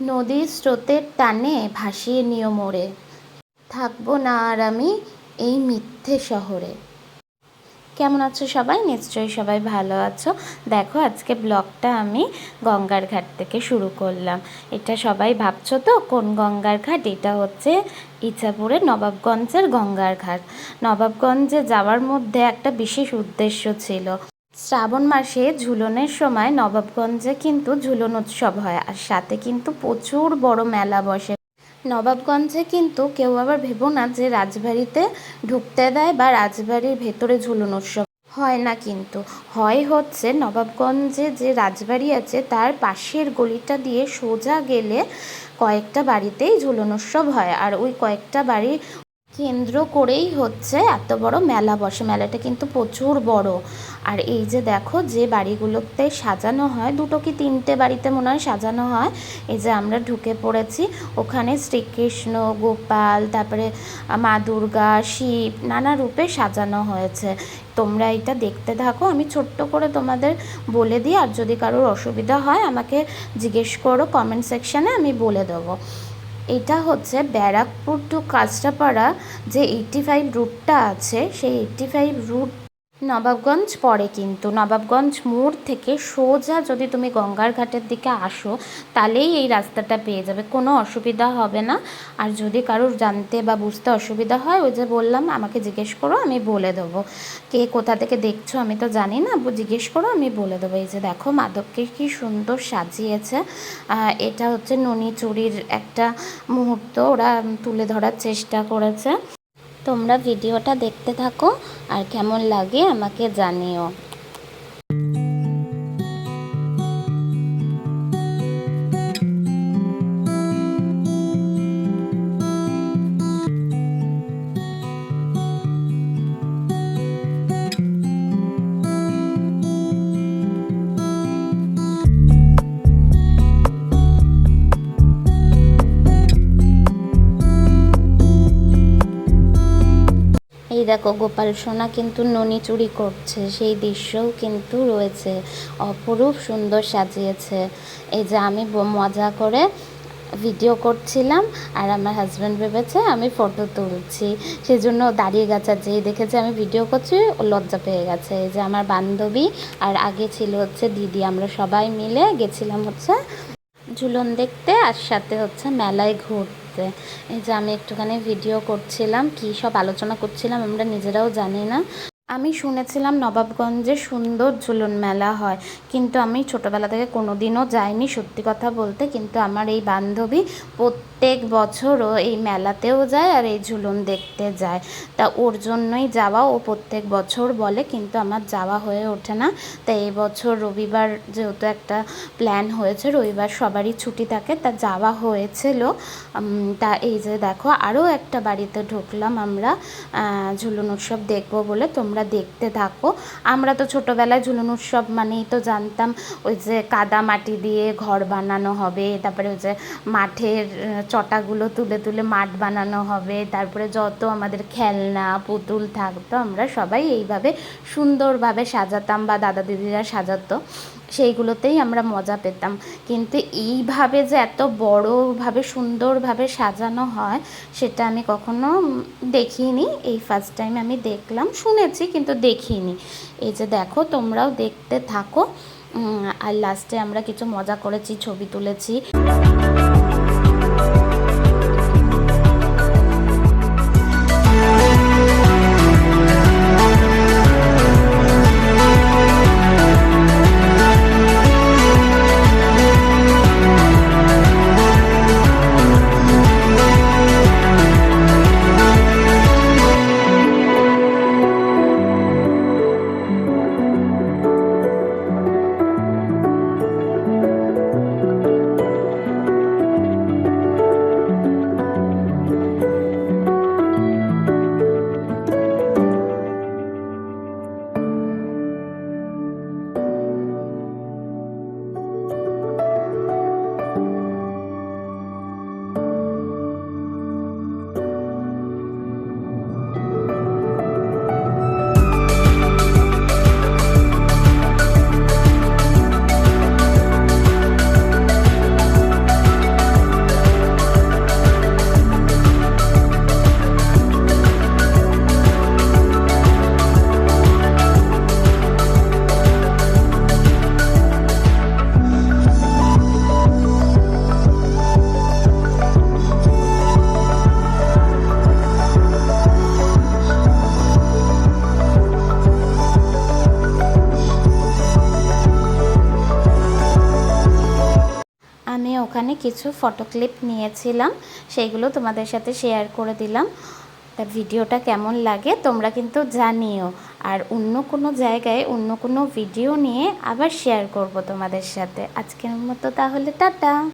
নদীর স্রোতের টানে ভাসিয়ে নিও মোরে। থাকব না আর আমি এই মিথ্যে শহরে। কেমন আছো সবাই? নিশ্চয়ই সবাই ভালো আছো। দেখো, আজকে ব্লগটা আমি গঙ্গার ঘাট থেকে শুরু করলাম। এটা সবাই ভাবছ তো? কোন গঙ্গার ঘাট? এটা হচ্ছে ইচ্ছাপুরের নবাবগঞ্জের গঙ্গার ঘাট। নবাবগঞ্জে যাওয়ার মধ্যে একটা বিশেষ উদ্দেশ্য ছিল। শ্রাবণ মাসে ঝুলনের সময় নবাবগঞ্জে কিন্তু ঝুলন উৎসব হয় আর সাথে কিন্তু প্রচুর বড় মেলা বসে। নবাবগঞ্জে কিন্তু কেউ আবার ভেবো না যে রাজবাড়িতে ঢুকতে দেয় বা রাজবাড়ির ভেতরে ঝুলন উৎসব। হয় না কিন্তু। হয় হচ্ছে নবাবগঞ্জে যে রাজবাড়ি আছে তার পাশের গলিটা দিয়ে সোজা গেলে কয়েকটা বাড়িতেই ঝুলন উৎসব হয় আর ওই কয়েকটা বাড়ি কেন্দ্র করেই হচ্ছে এত বড় মেলা বসে। মেলাটা কিন্তু প্রচুর বড়। আর এই যে দেখো যে বাড়িগুলোতে সাজানো হয়, দুটো কি তিনটে বাড়িতে মনে হয় সাজানো হয়, এই যে আমরা ঢুকে পড়েছি। ওখানে শ্রীকৃষ্ণ, গোপাল, তারপরে মা দুর্গা, শিব নানা রূপে সাজানো হয়েছে। তোমরা এটা দেখতে থাকো। আমি ছোট্ট করে তোমাদের বলে দিই, আর যদি কারোর অসুবিধা হয় আমাকে জিজ্ঞেস করো কমেন্ট সেকশানে আমি বলে দেবো। এটা হচ্ছে ব্যারাকপুর টু কাঁচরাপাড়া যে এইট্টি ফাইভ রুটটা আছে সেই এইট্টি ফাইভ রুট নবাবগঞ্জ পড়ে কিন্তু। নবাবগঞ্জ মোড় থেকে সোজা যদি তুমি গঙ্গার ঘাটের দিকে আসো, তাহলেই এই রাস্তাটা পেয়ে যাবে। কোনো অসুবিধা হবে না। আর যদি কারোর জানতে বা বুঝতে অসুবিধা হয়, ওই যে বললাম, আমাকে জিজ্ঞেস করো, আমি বলে দেবো। কে কোথা থেকে দেখছ আমি তো জানি না জিজ্ঞেস করো, আমি বলে দেবো। এই যে দেখো মাধবকে কি সুন্দর সাজিয়েছে। এটা হচ্ছে ননি চুরির একটা মুহূর্ত। ওরা তুলে ধরার চেষ্টা করেছে। তোমরা ভিডিওটা দেখতে থাকো আর কেমন লাগে আমাকে জানিও। এই দেখো, গোপাল সোনা কিন্তু ননি চুরি করছে। সেই দৃশ্যও কিন্তু রয়েছে। অপরূপ সুন্দর সাজিয়েছে। এই যে আমি মজা করে ভিডিও করছিলাম, আর আমার হাজব্যান্ড ভেবেছে আমি ফটো তুলছি। সেই জন্য দাঁড়িয়ে গেছে, আর যেই দেখেছে আমি ভিডিও করছি, ও লজ্জা পেয়ে গেছে। এই যে আমার বান্ধবী, আর আগে ছিল হচ্ছে দিদি, আমরা সবাই মিলে গেছিলাম হচ্ছে ঝুলন দেখতে, আর সাথে হচ্ছে মেলায় ঘুরতে। এই যে আমি একটুখানি ভিডিও করছিলাম কি সব আলোচনা করছিলাম আমরা নিজেরাও জানি না। আমি শুনেছিলাম নবাবগঞ্জে সুন্দর ঝুলন মেলা হয়, কিন্তু আমি ছোটোবেলা থেকে কোনো দিনও যাইনি সত্যি কথা বলতে, কিন্তু আমার এই বান্ধবী প্রত্যেক বছরও এই মেলাতেও যায় আর এই ঝুলন দেখতে যায়। তা ওর জন্যই যাওয়া, ও প্রত্যেক বছর বলে, কিন্তু আমার যাওয়া হয়ে ওঠে না। তাই এই বছর রবিবার যেহেতু একটা প্ল্যান হয়েছে, রবিবার সবারই ছুটি থাকে, তা যাওয়া হয়েছিল। তা এই যে দেখো, আরও একটা বাড়িতে ঢুকলাম আমরা ঝুলন উৎসব দেখব বলে, তোমরা তোমরা দেখতে থাকো। আমরা তো ছোটোবেলায় ঝুলন উৎসব মানেই তো জানতাম, ওই যে কাদা মাটি দিয়ে ঘর বানানো হবে, তারপরে ওই যে মাঠের চটাগুলো তুলে তুলে মাঠ বানানো হবে, তারপরে যত আমাদের খেলনা, পুতুল থাকতো, আমরা সবাই এইভাবে সুন্দরভাবে সাজাতাম বা দাদা দিদিরা সাজাতো। সেইগুলোতেই আমরা মজা পেতাম। কিন্তু এইভাবে যে এত বড়োভাবে, সুন্দরভাবে সাজানো হয়, সেটা আমি কখনো দেখিনি। এই ফার্স্ট টাইম আমি দেখলাম, শুনেছি কিন্তু দেখিনি। এই যে দেখো, তোমরাও দেখতে থাকো। আর লাস্টে আমরা কিছু মজা করেছি, ছবি তুলেছি। ওখানে কিছু ফটো ক্লিপ নিয়েছিলাম, সেইগুলো তোমাদের সাথে শেয়ার করে দিলাম। তা ভিডিওটা কেমন লাগে তোমরা কিন্তু জানিও। আর অন্য কোনো জায়গায় অন্য কোনো ভিডিও নিয়ে আবার শেয়ার করব তোমাদের সাথে। আজকের মতো তাহলে, টাটা!